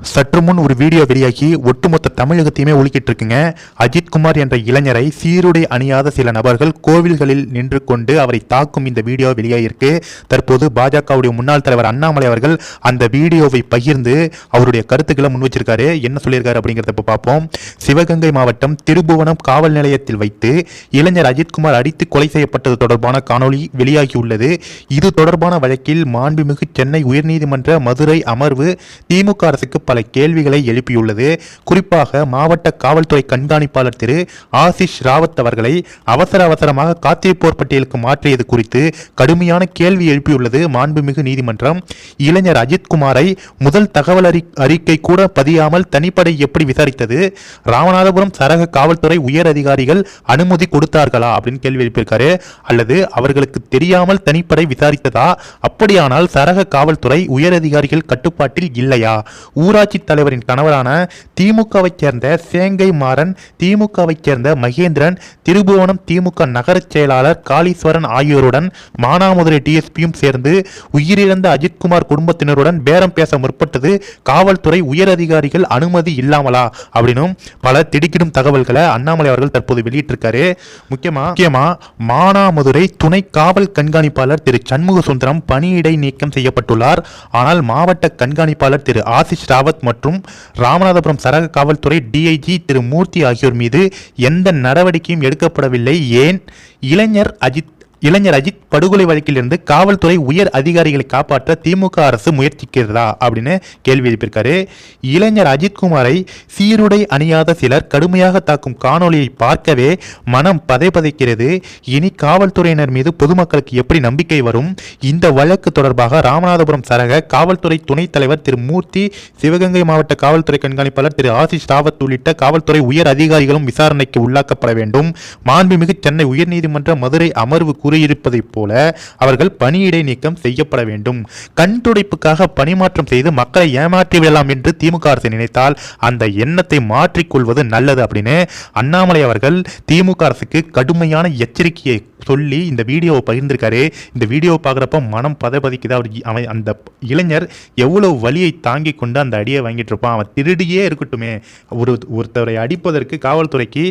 சற்று முன் ஒரு வீடியோ வெளியாகி ஒட்டுமொத்த தமிழகத்தையுமே ஒழுக்கிட்டு இருக்குங்க அஜித்குமார் என்ற இளைஞரை சீருடை அணியாத சில நபர்கள் கோவில்களில் நின்று கொண்டு அவரை தாக்கும் இந்த வீடியோ வெளியாகியிருக்கு தற்போது பாஜகவுடைய முன்னாள் தலைவர் அண்ணாமலை அவர்கள் அந்த வீடியோவை பகிர்ந்து அவருடைய கருத்துக்களை முன் வச்சிருக்காரு. என்ன சொல்லியிருக்காரு அப்படிங்கிறத இப்போ பார்ப்போம். சிவகங்கை மாவட்டம் திருபுவனம் காவல் நிலையத்தில் வைத்து இளைஞர் அஜித்குமார் அடித்து கொலை செய்யப்பட்டது தொடர்பான காணொளி வெளியாகியுள்ளது. இது தொடர்பான வழக்கில் மாண்புமிகு சென்னை உயர்நீதிமன்ற மதுரை அமர்வு திமுக அரசுக்கு பல கேள்விகளை எழுப்பியுள்ளது. குறிப்பாக மாவட்ட காவல்துறை கண்காணிப்பாளர் திரு ஆசிஷ் ராவத் அவர்களை அவசர அவசரமாக காத்திருப்போர் பட்டியலுக்கு மாற்றியது குறித்து கடுமையான கேள்வி எழுப்பியுள்ளது மாண்புமிகு நீதிமன்றம். இளைஞர் அஜித்குமாரை முதல் தகவல் அறிக்கை கூட பதியாமல் தனிப்படை எப்படி விசாரித்தது? ராமநாதபுரம் சரக காவல்துறை உயர் அதிகாரிகள் அனுமதி கொடுத்தார்களா? அப்படின்னு கேள்வி எழுப்பியிருக்காரு. அல்லது அவர்களுக்கு தெரியாமல் தனிப்படை விசாரித்ததா? அப்படியானால் சரக காவல்துறை உயர் அதிகாரிகள் கட்டுப்பாட்டில் இல்லையா? ஊர ஊராட்சி தலைவரின் கணவரான திமுகவைச் சேர்ந்த சேங்கை மாறன் திமுகவைச் சேர்ந்த மகேந்திரன் திருபுவனம் திமுக நகரச் செயலாளர் காளீஸ்வரன் ஆகியோருடன் மானாமதுரை டிஎஸ்பியும் சேர்ந்து உயிரிழந்த அஜித்குமார் குடும்பத்தினருடன் பேரம் பேச முற்பட்டது. காவல்துறை உயர் அதிகாரிகள் அனுமதி இல்லாமலா? அப்படின்னும் பல திடுக்கிடும் தகவல்களை அண்ணாமலை அவர்கள் தற்போது வெளியிட்டிருக்காரு. முக்கியமா முக்கியமா மானாமதுரை துணை காவல் கண்காணிப்பாளர் திரு சண்முக சுந்தரம் பணியிடை நீக்கம் செய்யப்பட்டுள்ளார். ஆனால் மாவட்ட கண்காணிப்பாளர் திரு ஆசிஷ் ராவத் மற்றும் ராமநாதபுரம் சரக காவல்துறை டிஐஜி திரு மூர்த்தி ஆகியோர் மீது எந்த நடவடிக்கையும் எடுக்கப்படவில்லை. ஏன்? இளைஞர் அஜித் இளைஞர் அஜித் படுகொலை வழக்கிலிருந்து காவல்துறை உயர் அதிகாரிகளை காப்பாற்ற திமுக அரசு முயற்சிக்கிறதா அப்படின்னு கேள்வி எழுப்பியிருக்காரு. இளைஞர் அஜித்குமாரை சீருடை அணியாத சிலர் கடுமையாக தாக்கும் காணொலியை பார்க்கவே மனம் பதைபதைக்கிறது இனி காவல்துறையினர் மீது பொதுமக்களுக்கு எப்படி நம்பிக்கை வரும்? இந்த வழக்கு தொடர்பாக ராமநாதபுரம் சரக காவல்துறை துணைத் தலைவர் திரு மூர்த்தி சிவகங்கை மாவட்ட காவல்துறை கண்காணிப்பாளர் திரு ஆசிஷ் ராவத் உள்ளிட்ட காவல்துறை உயர் அதிகாரிகளும் விசாரணைக்கு உள்ளாக்கப்பட வேண்டும். மாண்புமிகு சென்னை உயர்நீதிமன்ற மதுரை அமர்வு கூறியிருப்பதைப் போல அவர்கள் பணியிடை நீக்கம் செய்யப்பட வேண்டும். கண் துடைப்புக்காக பணிமாற்றம் செய்து மக்களை ஏமாற்றி விடலாம் என்று திமுக அரசு நினைத்தால் அந்த எண்ணத்தை மாற்றிக்கொள்வது நல்லது அப்படின்னு அண்ணாமலை அவர்கள் திமுக அரசுக்கு கடுமையான எச்சரிக்கையை சொல்லி இந்த வீடியோவை பகிர்ந்திருக்காரு. இந்த வீடியோவை பார்க்குறப்ப மனம் பதபதிக்குது அவர் அவன் அந்த இளைஞர் எவ்வளோ வலியை தாங்கி கொண்டு அந்த அடியை வாங்கிட்டு இருப்பான். அவன் திருடியே இருக்கட்டுமே. ஒரு ஒருத்தரை அடிப்பதற்கு காவல்துறைக்கு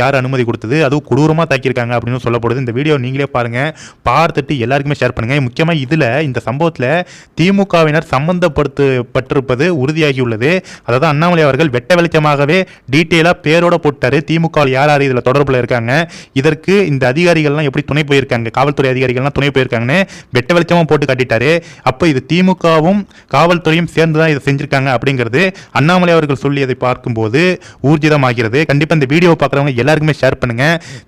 யார் அனுமதி கொடுத்தது? அதுவும் கொடூரமாக தாக்கியிருக்காங்க அப்படின்னு சொல்லப்படுது. இந்த வீடியோ நீங்களே பாருங்கள் பார்த்துட்டு எல்லாருக்குமே ஷேர் பண்ணுங்க. முக்கியமாக இதில் இந்த சம்பவத்தில் திமுகவினர் சம்பந்தப்படுத்தப்பட்டிருப்பது உறுதியாகியுள்ளது. அதாவது அண்ணாமலை அவர்கள் வெட்ட வெளிச்சமாகவே டீட்டெயிலாக பேரோட போட்டார். திமுக யார் யார் இதில் தொடர்பில் இருக்காங்க? இதற்கு இந்த அதிகாரிகள்லாம் எப்படி துணை போயிருக்காங்க? காவல்துறை அதிகாரிகள்லாம் துணை போயிருக்காங்கன்னு வெட்ட வெளிச்சமாக போட்டு காட்டிட்டாரு. அப்போ இது திமுகவும் காவல்துறையும் சேர்ந்து தான் இதை செஞ்சிருக்காங்க அப்படிங்கிறது அண்ணாமலை அவர்கள் சொல்லியதை பார்க்கும்போது ஊர்ஜிதமாகிறது. கண்டிப்பாக இந்த வீடியோ பார்க்குறவங்க எல்லாருக்குமே ஷேர் பண்ணுங்க.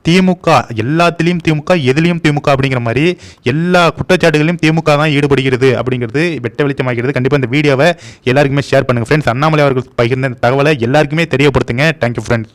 திமுக எல்லாத்துலேயும் திமுக எதுலேயும் திமுக அப்படிங்கிற மாதிரி எல்லா குற்றச்சாட்டுகளையும் திமுக தான் ஈடுபடுகிறது அப்படிங்கிறது வெட்ட வெளிச்சமாகிறது கண்டிப்பாக இந்த வீடியோவை எல்லாருக்குமே ஷேர் பண்ணுங்க. ஃப்ரெண்ட்ஸ் அண்ணாமலை அவர்கள் பகிர்ந்த தகவலை எல்லாருக்குமே தெரியப்படுத்துங்க. Thank you friends